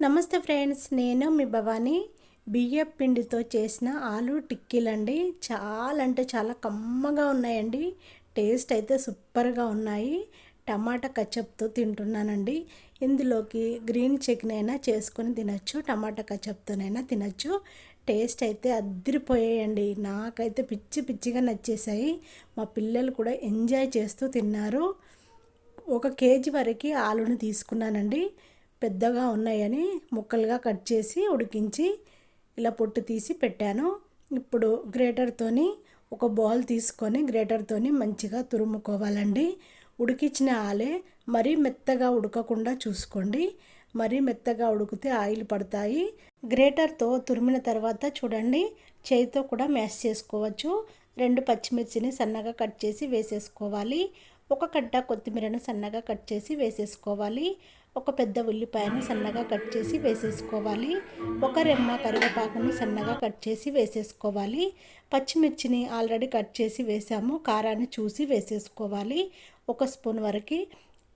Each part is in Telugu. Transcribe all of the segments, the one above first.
నమస్తే ఫ్రెండ్స్ నేను మీ భవానీ. బియ్యం పిండితో చేసిన ఆలు టిక్కీలండి. చాలా అంటే చాలా కమ్మగా ఉన్నాయండి. టేస్ట్ అయితే సూపర్గా ఉన్నాయి. టమాటా కచప్తో తింటున్నానండి. ఇందులోకి గ్రీన్ చట్నీ అయినా చేసుకొని తినచ్చు టమాటా కచప్తోనైనా తినచ్చు. టేస్ట్ అయితే అద్దరిపోయాయండి. నాకైతే పిచ్చి పిచ్చిగా నచ్చేసాయి మా పిల్లలు కూడా ఎంజాయ్ చేస్తూ తిన్నారు. ఒక కేజీ వరకు ఆలును తీసుకున్నానండి. పెద్దగా ఉన్నాయని ముక్కలుగా కట్ చేసి ఉడికించి ఇలా పొట్టు తీసి పెట్టాను. ఇప్పుడు గ్రేటర్తోని ఒక బౌల్ తీసుకొని గ్రేటర్తోని మంచిగా తురుముకోవాలండి. ఉడికించిన ఆలే మరీ మెత్తగా ఉడకకుండా చూసుకోండి. మరీ మెత్తగా ఉడికితే ఆయిల్ పడతాయి. గ్రేటర్తో తురిమిన తర్వాత చూడండి చేయితో కూడా మ్యాష్ చేసుకోవచ్చు. రెండు పచ్చిమిర్చిని సన్నగా కట్ చేసి వేసేసుకోవాలి. ఒక కట్ట కొత్తిమీరను సన్నగా కట్ చేసి వేసేసుకోవాలి. ఒక పెద్ద ఉల్లిపాయను సన్నగా కట్ చేసి వేసేసుకోవాలి. ఒక రెమ్మ కరివేపాకును సన్నగా కట్ చేసి వేసేసుకోవాలి. పచ్చిమిర్చిని ఆల్రెడీ కట్ చేసి వేసాము. కారాన్ని చూసి వేసేసుకోవాలి. ఒక స్పూన్ వరకు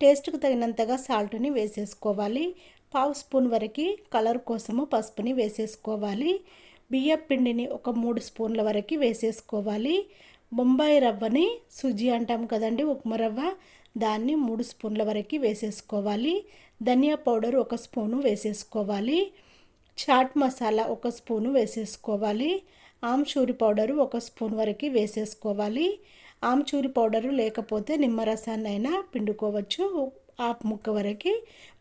టేస్ట్కు తగినంతగా సాల్ట్ని వేసేసుకోవాలి. పావు స్పూన్ వరకు కలర్ కోసము పసుపుని వేసేసుకోవాలి. బియ్యం పిండిని ఒక మూడు స్పూన్ల వరకు వేసేసుకోవాలి. బొంబాయి రవ్వని సుజీ అంటాం కదండి ఉప్మా రవ్వ. దాన్ని మూడు స్పూన్ల వరకు వేసేసుకోవాలి. ధనియా పౌడర్ ఒక స్పూను వేసేసుకోవాలి. చాట్ మసాలా ఒక స్పూను వేసేసుకోవాలి. ఆమ్చూరి పౌడరు ఒక స్పూన్ వరకు వేసేసుకోవాలి. ఆమ్చూరి పౌడరు లేకపోతే నిమ్మరసాన్ని అయినా పిండుకోవచ్చు. ఆపు ముక్క వరకు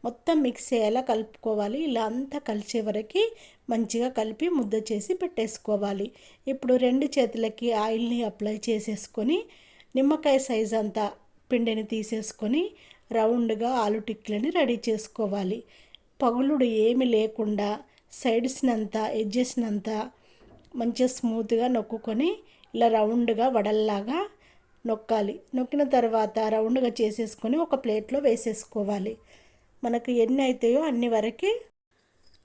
మొత్తం మిక్స్ అయ్యేలా కలుపుకోవాలి. ఇలా అంతా కలిసే వరకు మంచిగా కలిపి ముద్ద చేసి పెట్టేసుకోవాలి. ఇప్పుడు రెండు చేతులకి ఆయిల్ని అప్లై చేసేసుకొని నిమ్మకాయ సైజ్ అంతా పిండిని తీసేసుకొని రౌండ్గా ఆలు టిక్లని రెడీ చేసుకోవాలి. పగులుడు ఏమి లేకుండా సైడ్స్నంతా ఎడ్జెస్నంతా మంచిగా స్మూత్గా నొక్కుకొని ఇలా రౌండ్గా వడల్లాగా నొక్కాలి. నొక్కిన తర్వాత రౌండ్గా చేసేసుకొని ఒక ప్లేట్లో వేసేసుకోవాలి. మనకు ఎన్ని అవుతాయో అన్ని వరకు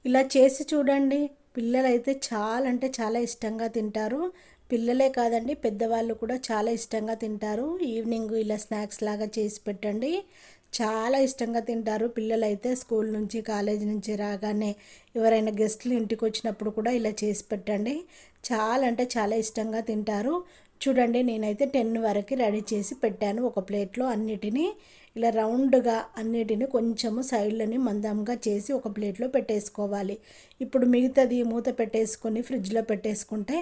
ఇలా చేసి చూడండి. పిల్లలైతే చాలా అంటే చాలా ఇష్టంగా తింటారు. పిల్లలే కాదండి పెద్దవాళ్ళు కూడా చాలా ఇష్టంగా తింటారు. ఈవినింగ్ ఇలా స్నాక్స్ లాగా చేసి పెట్టండి. చాలా ఇష్టంగా తింటారు. పిల్లలైతే స్కూల్ నుంచి కాలేజ్ నుంచి రాగానే ఎవరైనా గెస్ట్లు ఇంటికి వచ్చినప్పుడు కూడా ఇలా చేసి పెట్టండి. చాలా అంటే చాలా ఇష్టంగా తింటారు. చూడండి నేనైతే టెన్ వరకు రెడీ చేసి పెట్టాను. ఒక ప్లేట్లో అన్నిటినీ ఇలా రౌండ్గా అన్నిటిని కొంచెము సైడ్లని మందంగా చేసి ఒక ప్లేట్లో పెట్టేసుకోవాలి. ఇప్పుడు మిగతాది మూత పెట్టేసుకొని ఫ్రిడ్జ్లో పెట్టేసుకుంటే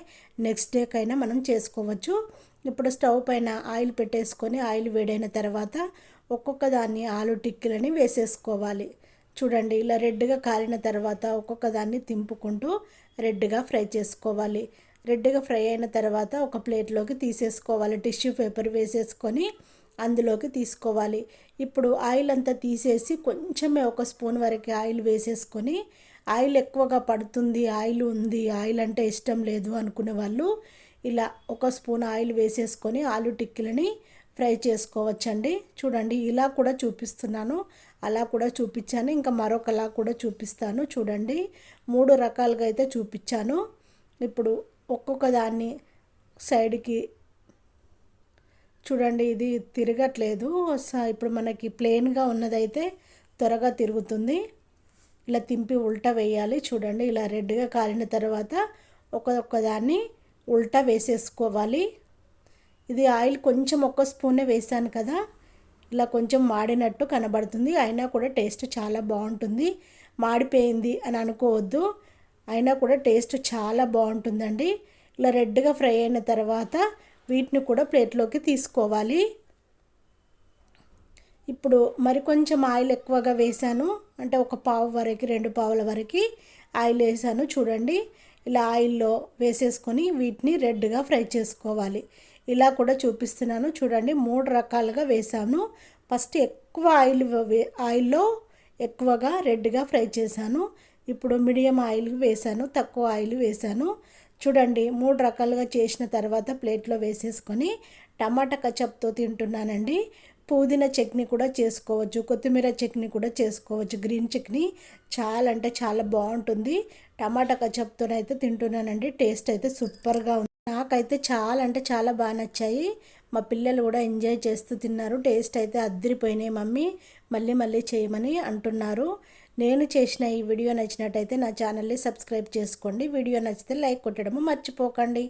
నెక్స్ట్ డేకైనా మనం చేసుకోవచ్చు. ఇప్పుడు స్టవ్ పైన ఆయిల్ పెట్టేసుకొని ఆయిల్ వేడైన తర్వాత ఒక్కొక్క దాన్ని ఆలు టిక్కిలని వేసేసుకోవాలి. చూడండి ఇలా రెడ్గా కాలిన తర్వాత ఒక్కొక్క దాన్ని తింపుకుంటూ రెడ్గా ఫ్రై చేసుకోవాలి. రెడ్గా ఫ్రై అయిన తర్వాత ఒక ప్లేట్లోకి తీసేసుకోవాలి. టిష్యూ పేపర్ వేసేసుకొని అందులోకి తీసుకోవాలి. ఇప్పుడు ఆయిల్ అంతా తీసేసి కొంచెమే ఒక స్పూన్ వరకు ఆయిల్ వేసేసుకొని ఆయిల్ ఎక్కువగా పడుతుంది ఆయిల్ ఉంది ఆయిల్ అంటే ఇష్టం లేదు అనుకునే వాళ్ళు ఇలా ఒక స్పూన్ ఆయిల్ వేసేసుకొని ఆలు టిక్కిలని ఫ్రై చేసుకోవచ్చండి. చూడండి ఇలా కూడా చూపిస్తున్నాను అలా కూడా చూపించాను ఇంకా మరొకలా కూడా చూపిస్తాను. చూడండి మూడు రకాలుగా అయితే చూపించాను. ఇప్పుడు ఒక్కొక్క దాన్ని సైడ్కి చూడండి ఇది తిరగట్లేదు. ఇప్పుడు మనకి ప్లెయిన్గా ఉన్నదైతే త్వరగా తిరుగుతుంది. ఇలా తింపి ఉల్టా వేయాలి. చూడండి ఇలా రెడ్గా కాలిన తర్వాత ఒక్కొక్క దాన్ని ఉల్టా వేసేసుకోవాలి. ఇది ఆయిల్ కొంచెం ఒక్క స్పూనే వేసాను కదా ఇలా కొంచెం మాడినట్టు కనబడుతుంది. అయినా కూడా టేస్ట్ చాలా బాగుంటుంది. మాడిపోయింది అని అనుకోవద్దు. అయినా కూడా టేస్ట్ చాలా బాగుంటుందండి. ఇలా రెడ్గా ఫ్రై అయిన తర్వాత వీటిని కూడా ప్లేట్లోకి తీసుకోవాలి. ఇప్పుడు మరికొంచెం ఆయిల్ ఎక్కువగా వేసాను. అంటే ఒక పావు వరకు రెండు పావుల వరకు ఆయిల్ వేసాను చూడండి. ఇలా ఆయిల్లో వేసేసుకొని వీటిని రెడ్గా ఫ్రై చేసుకోవాలి. ఇలా కూడా చూపిస్తున్నాను చూడండి. మూడు రకాలుగా వేసాను. ఫస్ట్ ఎక్కువ ఆయిల్ ఆయిల్లో ఎక్కువగా రెడ్గా ఫ్రై చేశాను. ఇప్పుడు మీడియం ఆయిల్ వేసాను తక్కువ ఆయిల్ వేసాను. చూడండి మూడు రకాలుగా చేసిన తర్వాత ప్లేట్లో వేసేసుకొని టమాటా కచప్తో తింటున్నానండి. పుదీనా చట్నీ కూడా చేసుకోవచ్చు కొత్తిమీర చట్నీ కూడా చేసుకోవచ్చు. గ్రీన్ చట్నీ చాలా అంటే చాలా బాగుంటుంది. టమాటా కచప్తోనైతే తింటున్నానండి. టేస్ట్ అయితే సూపర్గా ఉంది. నాకైతే చాలా అంటే చాలా బాగా నచ్చాయి. మా పిల్లలు కూడా ఎంజాయ్ చేస్తూ తిన్నారు. టేస్ట్ అయితే అద్దరిపోయినాయి మమ్మీ. మళ్ళీ మళ్ళీ చేయమని అంటున్నారు. నేను చేసిన ఈ వీడియో నచ్చినట్టయితే నా ఛానల్ని సబ్స్క్రైబ్ చేసుకోండి. వీడియో నచ్చితే లైక్ కొట్టడము మర్చిపోకండి.